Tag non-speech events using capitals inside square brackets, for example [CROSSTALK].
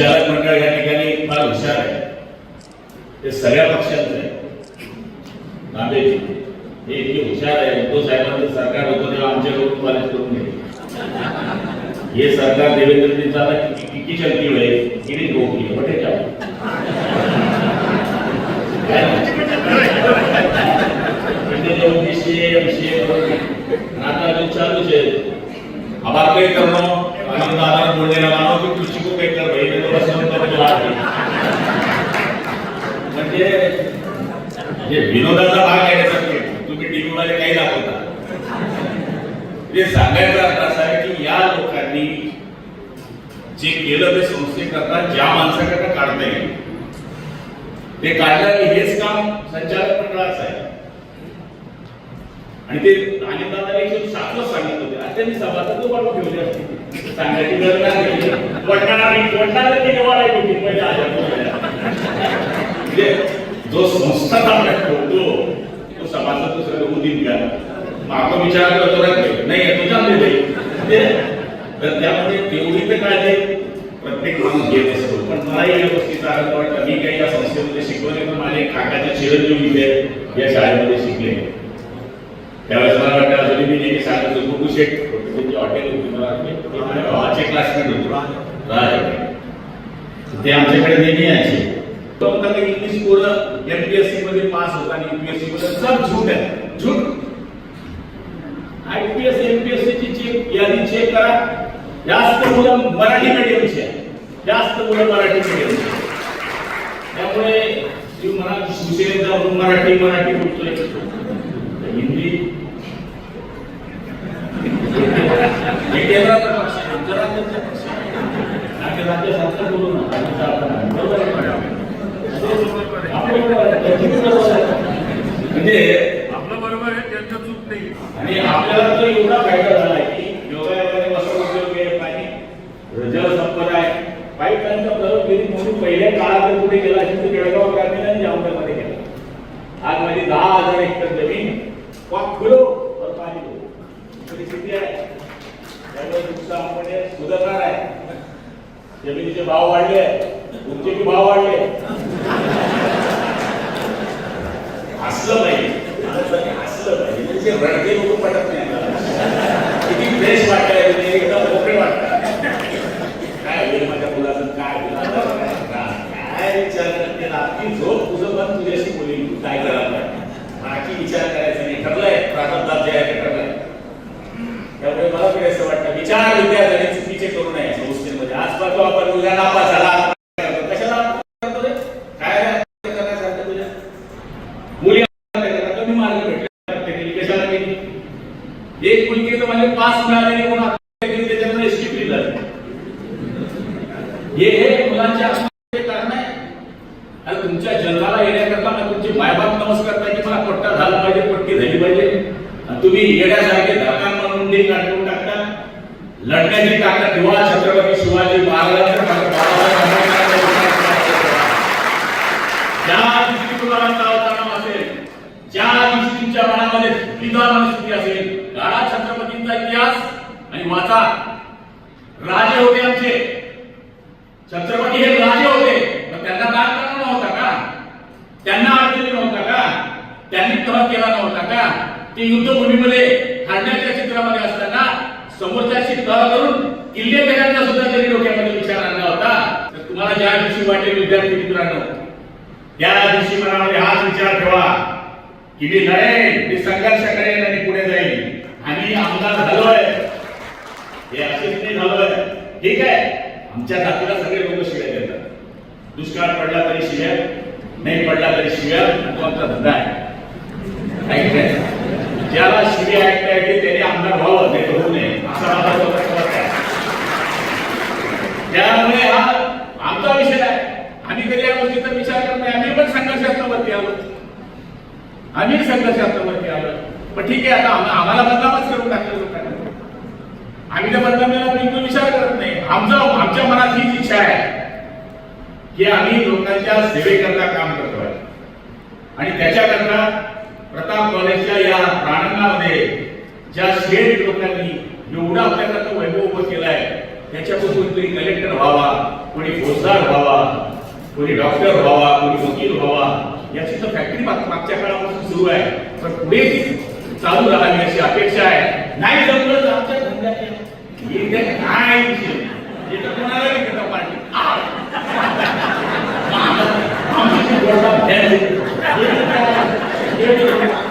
संचालक मंडळ या ठिकाणी फार हुशार आहे ते सगळ्या पक्षांचं आहे। नांदेड हे इतके हुशार आहे। उद्धव साहेबांचं सरकार होतं तेव्हा आमच्याकडून कॉलेज करून घेतले ये सरकार देवेंद्र जी ज़्यादा किती चलती हुए किती बटे क्या म्हणजे जे चालू છે अब आप कहीं करना आनंद आनंद बोलने लगा हो कि किसी को कहीं कर म्हणजे हे विनोदाचा भाग आहे त्याचा तुम्ही टीव्ही मध्ये काही दाखवता. म्हणजे हे सांगायचा अर्थ असा आहे की या लोकांनी जे केलं ते संस्थेकरता ज्या माणसाकरता काढता येईल. ते काढलं हेच काम संचालक मंडळाचं आहे. आणि ते आणि दादा एकदम शास्त्र सांगितलं होते. आणि त्यांनी सभासद वाढवून ठेवले असते सांगायची गरज नाही. वडणारा वडणारा ती निवाडा होती पहिले आजार म्हणजे जो संस्था आपल्या ठेवतो तो सभासद दुसऱ्या होऊ घ्या. का आपण विचार करतो नाही तुझ्या म्हणजे तर त्यामध्ये तेवढी तर काळजी प्रत्येक माणूस घेत असतो. पण मलाही या गोष्टीचा अर्थ वाटतं मी काही या संस्थेमध्ये शिकवले पण माझे काकाचे चिरंजीव इथे या शाळेमध्ये शिकले. त्यावेळेस मला वाटतं अजूनही मी नेहमी सांगत होतो गुरु शेठ होते त्यांची हॉटेल होती मला वाटते भावाचे क्लासमेट होते. राज ते आमच्याकडे नेहमी यायचे. तो म्हणतात की इंग्लिश पोरं एमपीएससी मध्ये पास होता आणि युपीएससी मध्ये सब झूट आहे. झूट आयपीएस एमपीएससी ची चेक यादी चेक करा. जास्त मुलं मराठी मीडियमची आहे. जास्त मुलं मराठी मीडियमची त्यामुळे तुम्ही म्हणा शिवसेनेत जाऊन मराठी मराठी बोलतोय. हिंदी हे केंद्राचा पक्ष आहे, आमचा राज्याचा पक्ष आहे. आमच्या राज्य सरकार बोलू नका आमचं आपण- बरोबर आहे आहे. आहे. म्हणजे आपलं बरोबर आहे त्यांचं चूक नाही आणि आपल्याला तो एवढा फायदा झाला की योगायोगाने बसवून उद्योग आहे पाणी जल संपदा आहे पाईपांचा प्रयोग केली म्हणून पहिल्या काळात कुठे गेला असेल तर बेळगाव ग्रामीण आणि जामनगरमध्ये गेला आज माझी दहा हजार हेक्टर त्यामुळे सुधारणार आहे. जमिनीचे भाव वाढले तुमचे की भाव वाढले हसलं पाहिजे. असलं हसलं पाहिजे. म्हणजे रडके लोक पडत नाही किती फ्रेश वाटतंय म्हणजे एकदम मोकळे वाटतात काय होईल माझ्या मुलाचं? काय काय विचार करते ना? झोप तुझं पण तुझ्याशी बोली तू काय करायला बाकी विचार करायचा नाही. ठरलाय. प्रारंभात जे आहे ते त्यामुळे मला तरी असं वाटतं चार विद्यार्थ्यांनी चुकीचे करू नये संस्थेमध्ये आजपासून आपण मुलगा नापास झाला. कशाला काय करण्यासारखं तुझ्या मुली कमी मार्क भेटले. कशाला एक मुलगी तर म्हणजे पास मिळालेली म्हणून त्याच्यामुळे झाली हे हे मुलांच्या कारण आहे. आणि तुमच्या जन्माला येण्याकरता मग तुमचे मायबाप नमस्कार पाहिजे मला पट्टा झाला पाहिजे पट्टी झाली पाहिजे. आणि तुम्ही येण्यासारखे धरकान म्हणून काढून लढण्याची ताकद किंवा छत्रपती शिवाजी महाराजांच्या ज्या असेल ज्या दिवशी तुमच्या मनामध्ये मनस्थिती असेल गाडा छत्रपतींचा इतिहास आणि वाचा. राजे होते आमचे. छत्रपती हे राजे होते पण त्यांना दान करणं नव्हता का? त्यांना अडचणी नव्हता का? त्यांनी तह केला नव्हता का? ते युद्धभूमीमध्ये हरण्याच्या चित्रामध्ये असताना समोरच्याशी तह करून किल्ले सुद्धा त्यांनी डोक्यामध्ये विचार आणला होता. तर तुम्हाला ज्या दिवशी वाटेल विद्यार्थी मित्रांनो त्या दिवशी मनामध्ये हाच विचार ठेवा की मी लढेन मी संघर्ष करेन आणि पुढे जाईल आणि आमदार झालोय. हे असेच नाही झालोय. ठीक आहे. आमच्या जातीला सगळे लोक शिव्या देतात. दुष्काळ पडला तरी शिव्या नाही पडला तरी शिव्या तो आमचा धंदा आहे. आहे ज्याला शिवी ऐकता येते त्याने आमदार व्हावं नाही तर होऊ नये. असा माझा स्वतःचा आहे. त्यामुळे हा आमचा विषय आहे. आम्ही कधी या गोष्टीचा विचार करत नाही. आम्ही पण संघर्षात्मवरती आलो आम्ही संघर्षात्मवरती आलो पण ठीक आहे आता आम्हाला बदनामच करून टाकलं लोकांना. आम्ही त्या बदनामीला बिलकुल विचार करत नाही. आमचं आमच्या मनात हीच इच्छा आहे की आम्ही लोकांच्या सेवेकरता काम करतोय. आणि त्याच्याकरता प्रताप कॉलेजच्या या प्रांगणामध्ये ज्या शेठ लोकांनी एवढा आपल्याकरता वैभव उभं केलाय त्याच्यापासून कोणी कलेक्टर व्हावा कोणी फौजदार व्हावा कोणी डॉक्टर व्हावा कोणी वकील व्हावा याची तर फॅक्टरी मागच्या काळापासून सुरू आहे. पण पुढे चालू राहावी अशी अपेक्षा आहे. नाही जमलं तर आमच्या धंद्यात काय पार्टी. Thank [LAUGHS] you.